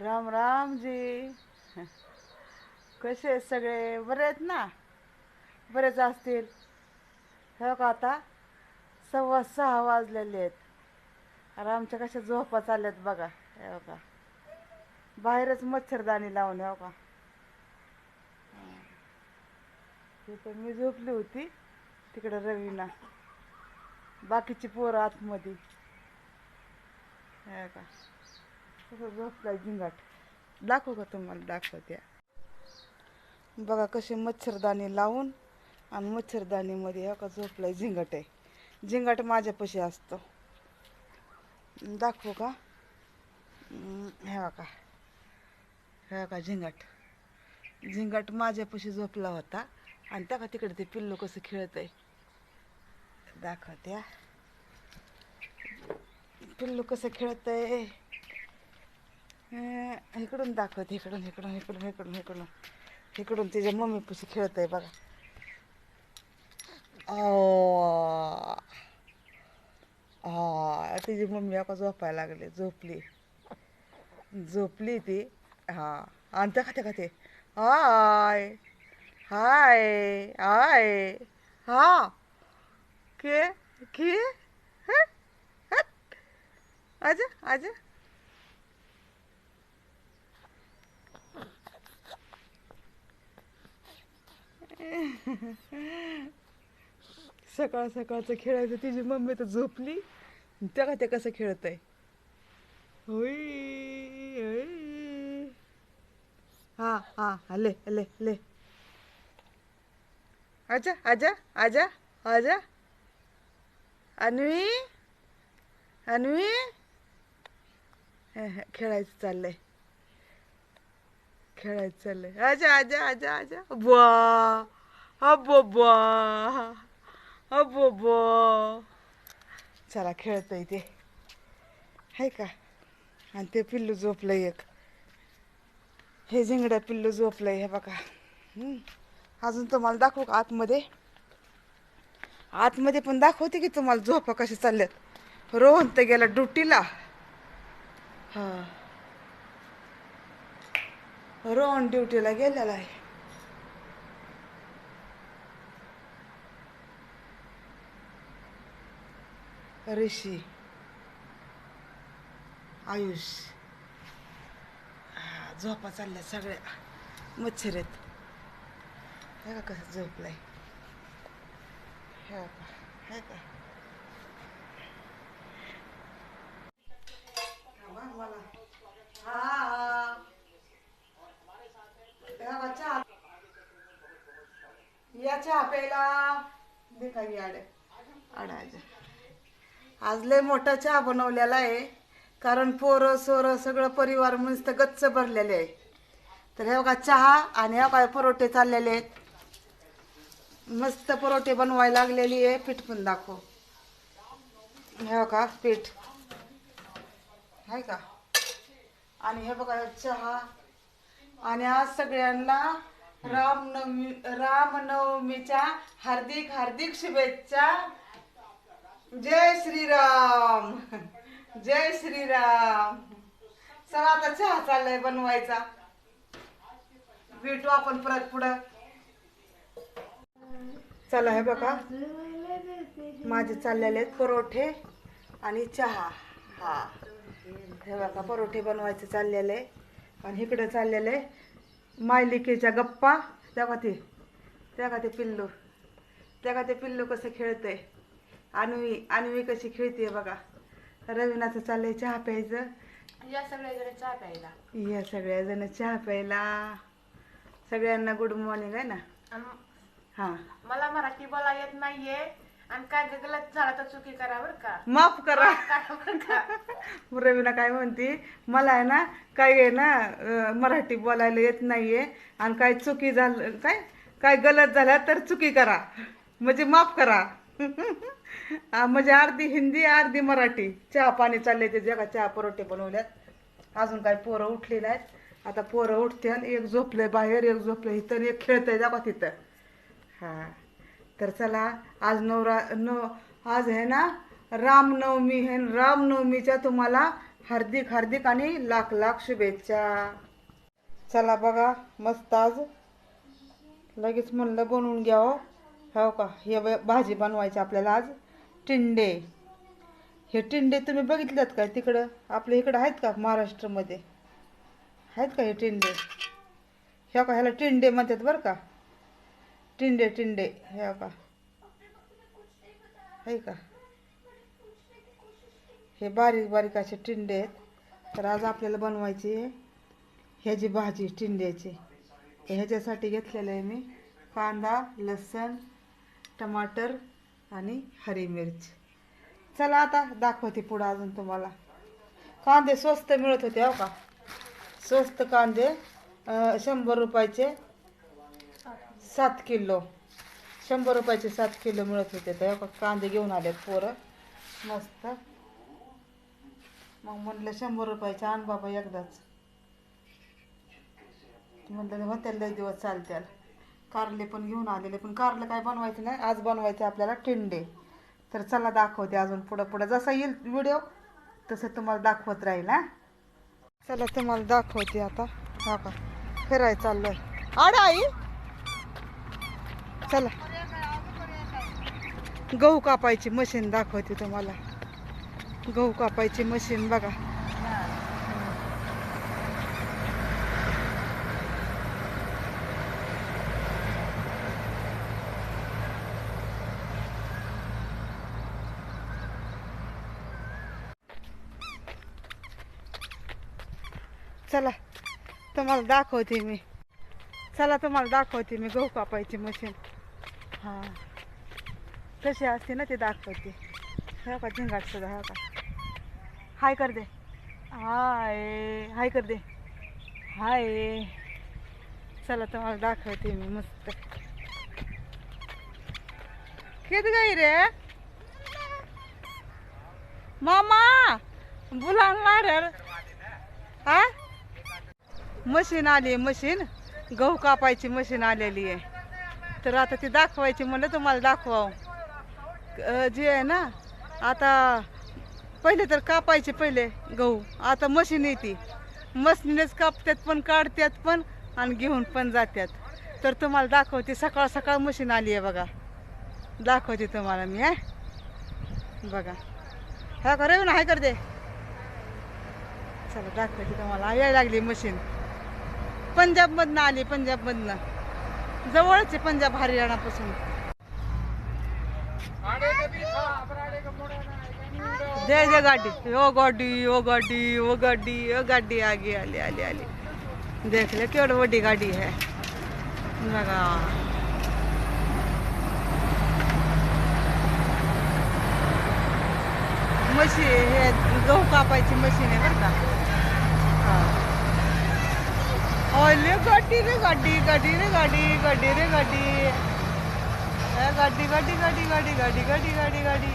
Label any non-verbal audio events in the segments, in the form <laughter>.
राम राम जी. कसे आहेत सगळे? बरे आहेत ना? बरेच असतील. हो का आता? सव्वा सहा वाजलेले आहेत. अरे आमच्या कशा झोपा चालल्यात बघा. हो का बाहेरच मच्छरदाणी लावून हो का तिथं मी झोपली होती. तिकडं रवीना. बाकीची पोरं आतमध्ये. हो का कसं झोपलाय झिंगाट दाखवू का तुम्हाला? दाखवत्या बघा कसे मच्छरदाणी लावून आणि मच्छरदाणीमध्ये हो का झोपलाय झिंगाट आहे. झिंगाट माझ्यापाशी असतो. दाखवू का? ह्या हे बघा. हे का झिंगाट. झिंगाट माझ्यापाशी झोपला होता आणि त्या का तिकडे ते पिल्लू कसं खेळत आहे दाखवत्या पिल्लू कसं खेळत आहे इकडून दाखवत इकडून इकडून इकडून इकडून इकडून. इकडून तिच्या मम्मी मम्मीपाशी खेळत आहे बघा. आ तिची मम्मी आता झोपायला लागली झोपली. झोपली ती. हा आणि त्या खाते खाते. हाय हाय हाय. हा. के के? हट, हट. <laughs> सकाळ सकाळचं खेळायचं तिची मम्मी तर झोपली. त्या का ते कसं खेळत आहे होई हा हा हले हले हले आजा आजा आजा आजा. अन्वी अन्वी. हे, खेळायचं चाललंय. खेळायचं चाललंय. आजा आजा आजा आजा. वा! अब्बा बुवा अब्बा चला खेळतंय ते. आहे का? आणि ते पिल्लू झोपलंय एक. हे झिंगड्या पिल्लू झोपलंय हे बघा. अजून तुम्हाला दाखवू का आतमध्ये? आतमध्ये पण दाखवते की तुम्हाला झोपा कशा चालल्यात. रोहन तर गेला ड्युटीला. हा. रोहन ड्युटीला गेलेला आहे. ऋषी आयुष. हा, झोपा चालल्या सगळ्या. मच्छर आहेत हे का कसं झोपलाय. हे का हे का थांबा मला हा. हे बघा, चहा. या चहा प्यायला. दे काही आड आडायचं आज लय मोठा चहा बनवलेला आहे. कारण पोरं सोरं सगळं परिवार मस्त गच्च भरलेले आहे. तर हे बघा चहा आणि हे काय परोठे चाललेले आहेत. मस्त परोठे बनवायला लागलेली आहे. पीठ पण दाखव. हे बघा पीठ. आहे का? आणि हे बघा चहा. आणि आज सगळ्यांना रामनवमी रामनवमीच्या हार्दिक हार्दिक शुभेच्छा. जय श्रीराम. जय श्रीराम. चला आता चहा चाललाय बनवायचा. भेटू आपण परत पुढं. चला हे बघा. माझे चाललेले आहेत परोठे आणि चहा. हा. हे बघा परोठे बनवायचे चाललेले. आणि इकडे चाललेले आहे मायलिकेच्या गप्पा. त्या का ते त्या का ते पिल्लू? त्या का ते पिल्लू कसं खेळतंय? अन्वी अन्वी कशी खेळते बघा. रवीनाचं चाललंय चहा प्यायचं. या सगळ्याकडे चहा प्यायला. या सगळ्याजण चहा प्यायला. सगळ्यांना गुड मॉर्निंग आहे ना? हां. मला मराठी बोला येत नाहीये. आणि काय गलत झाला तर चुकी करा बरं का? माफ करा. <laughs> रवीना काय म्हणते? मला आहे ना काय आहे ना मराठी बोलायला येत नाहीये. आणि काय चुकी झालं काय? काय गलत झाल्या तर चुकी करा. म्हणजे माफ करा. <laughs> म्हणजे अर्धी हिंदी अर्धी मराठी. चहा पाणी चालले ते जगा चहा परोठे बनवल्यात. अजून काय पोरं उठली नाहीत आता पोरं उठते आणि एक झोपले बाहेर एक झोपले इथं एक खेळतंय जागा तिथं. हा. तर चला आज नवरा न आज आहे ना रामनवमी आहे. रामनवमीच्या तुम्हाला हार्दिक हार्दिक आणि लाख लाख शुभेच्छा. चला बघा मस्त आज. लगेच म्हणलं बनवून घ्यावं. हो का? हे भाजी बनवायची आपल्याला आज. टिंडे. हे टिंडे तुम्ही बघितलेत का तिकडं? आपल्या इकडं आहेत का महाराष्ट्रामध्ये? आहेत का हे टिंडे? ह्या का ह्याला टिंडे म्हणतात बरं का? टिंडे टिंडे ह्या का? आहे का? हे बारीक बारीक असे टिंडे आहेत. तर आज आपल्याला बनवायची आहे ह्याची भाजी टिंड्याची. ह्याच्यासाठी घेतलेलं आहे मी कांदा लसण टमाटर आणि हरी मिरची. चला आता दाखवते पुढं अजून तुम्हाला. कांदे स्वस्त मिळत होते हो का? स्वस्त कांदे शंभर रुपयाचे सात किलो. शंभर रुपयाचे सात किलो मिळत होते तर हो का? कांदे घेऊन आलेत पोरं. मस्त. मग म्हटलं शंभर रुपयाचे आण बाबा एकदाच. म्हटलं मग लय दिवस चालत्याला. कारले पण घेऊन आलेले. पण कारलं काय बनवायचं नाही आज बनवायचे आपल्याला टिंडे. तर चला दाखवते अजून पुढं पुढं. जसा येईल व्हिडिओ तसं तुम्हाला दाखवत राहील हा. चला तुम्हाला दाखवते आता. हा का फिरायला आहे आड आई. चला. गहू कापायची मशीन दाखवते तुम्हाला. गहू कापायची मशीन बघा चला तुम्हाला दाखवते मी. चला तुम्हाला दाखवते मी गहू कापायची मशीन हां. कशी असते ना ते दाखवते. हे का झिंगाट सुद्धा हे का? हाय कर दे. हाय हाय कर दे. हाय. चला तुम्हाला दाखवते मी मस्त. किती गाई रे. मामा बुलावणार रे हा मशीन आली मशीन. गहू कापायची मशीन आलेली आहे. तर आता ती दाखवायची म्हणलं तुम्हाला दाखवावं. जे आहे ना आता पहिले तर कापायचे पहिले गहू आता मशीन येते. मशीनच कापतात पण काढतात पण आणि घेऊन पण जातात तर तुम्हाला दाखवते सकाळ सकाळ मशीन आली आहे बघा. दाखवते तुम्हाला मी आहे बघा. हा का ना हाय कर दे चला दाखवते तुम्हाला. यायला लागली मशीन. पंजाबमधनं आली पंजाबमधनं. जवळच आहे पंजाब हरियाणापासून. जय जय गाड़ी. ओ गाड़ी ओ गाड़ी ओ गाड़ी ओ गाड़ी. आगे आली आली आली. देख ले केवढी बड़ी गाड़ी है बघा. मशीन हे गहू कापायची मशीन आहे बरं का? ओले गाडी रे गाडी गाडी रे गाडी गाडी रे गाडी। गाडी गाडी गाडी गाडी गाडी गाडी गाडी गाडी।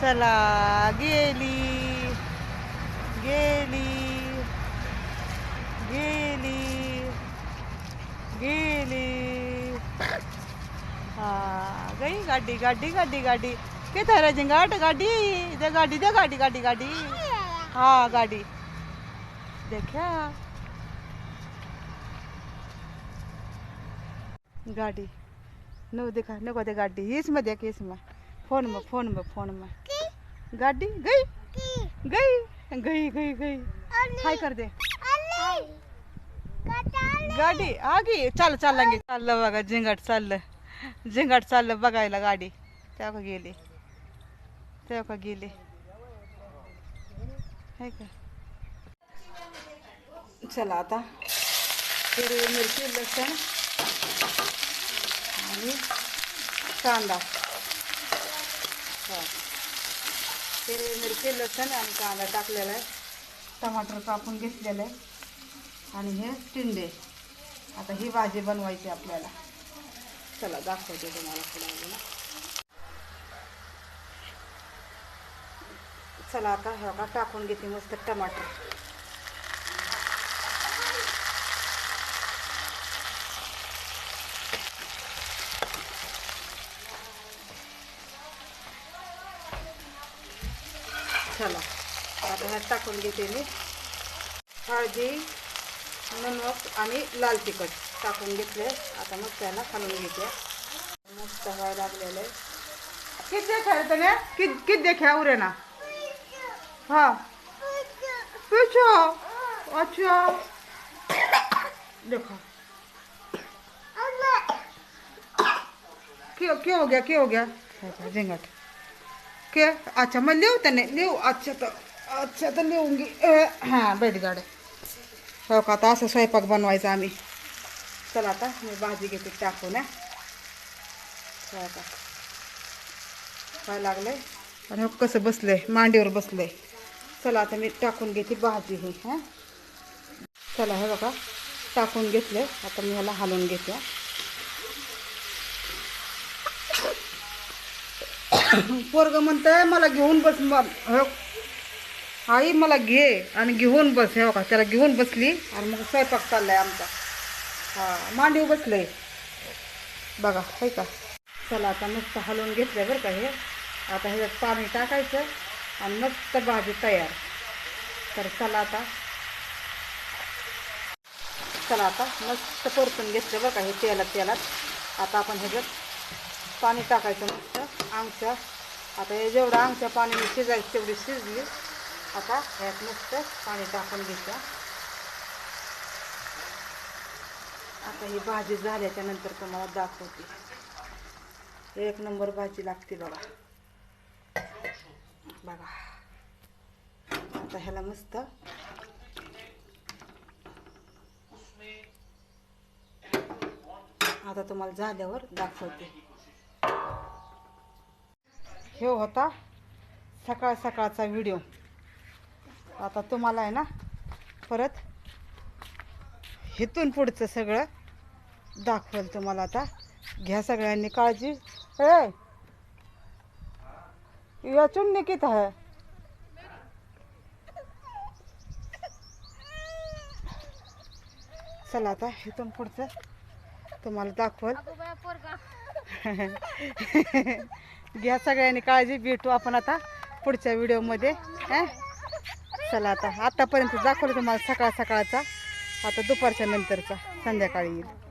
चला गेली गई गाडी गाडी गाडी गाडी। किथे है जिंगाट गाडी? दे गाडी दे गाडी गाडी गाडी। हाँ गाडी। देखा। गाडी। नो देखा नको दे गाडी। इसमें देख इसमें फ़ोन में फ़ोन में फ़ोन में। गाड़ी गई? गई? गई गई गई। हाय कर दे। गाडी आ गई। चल चाललं चल बघा झिंगाट चाललं झिंगाट चाललं बघायला गाडी. तेव्हा गेली. तेव्हा गेली. आहे का? चला आता. हिरवी मिरची लसण आणि कांदा. हिरवी मिरची लसण आणि कांदा टाकलेला आहे. टमाटर कापून घेतलेलं आहे. आणि हे टिंडे. आता ही भाजी बनवायची आपल्याला. चला दाखवते तुम्हाला पुढे अजून. चला आता हे का टाकून घेते मस्त टमाटर. चला आता ह्यात टाकून घेते मी. हळदी नमक आणि लाल तिखट. टाकून घेतले. आता मग त्याला खालून मस्त व्हायला लागलेलं आहे. किती तने कित देखा उरे ना हाँ. पूछो. अच्छा. देखो. क्यों क्यों हो गया, क्यों हो गया? झिंगट क्या? अच्छा मैं ले तने ले अच्छा तो अच्छा लिहून घे हाँ बैठगाड हो का आता असं स्वयंपाक बनवायचा आम्ही चला आता मी भाजी घेते टाकून हा चला आता. काय लागलंय? आणि हो कसं बसलंय? मांडीवर बसलंय. चला आता मी टाकून घेते भाजी ही हां. चला हे बघा. टाकून घेतले आता मी ह्याला हलवून घेते पोरग म्हणतंय मला घेऊन बस हो. आई मला घे आणि घेऊन बस. हे बघा त्याला घेऊन बसली आणि मग स्वयंपाक चाललाय आमचा. हा मांडीव बसलंय. बघा हे का? चला आता मस्त हलवून घेतलंय बरं का हे. आता ह्याच्यात पाणी टाकायचं आणि मस्त भाजी तयार. तर चला आता. चला आता मस्त परतून घेतलं बरं का हे तेलात तेलात. आता आपण ह्याच्यात पाणी टाकायचं मस्त आमच्या. आता हे जेवढं आमच्या पाणी शिजायचं तेवढी शिजली. आता ह्यात मस्त पाणी टाकून घेतलं. आता ही भाजी झाल्याच्यानंतर तुम्हाला दाखवते. एक नंबर भाजी लागते बघा. बघा. आता ह्याला मस्त आता तुम्हाला झाल्यावर दाखवते. हे होता सकाळ सकाळचा व्हिडिओ. आता तुम्हाला आहे ना परत इथून पुढचं सगळं दाखवेल तुम्हाला आता. घ्या सगळ्यांनी काळजी. ए! या चुन्नी किती आहे. चला आता इथून पुढचं तुम्हाला दाखवल. <laughs> घ्या सगळ्यांनी काळजी भेटू आपण आता पुढच्या व्हिडिओमध्ये. हं? चला आता आतापर्यंत दाखवलं तुम्हाला सकाळ सकाळचा. आता दुपारच्या नंतरचा संध्याकाळी येईल.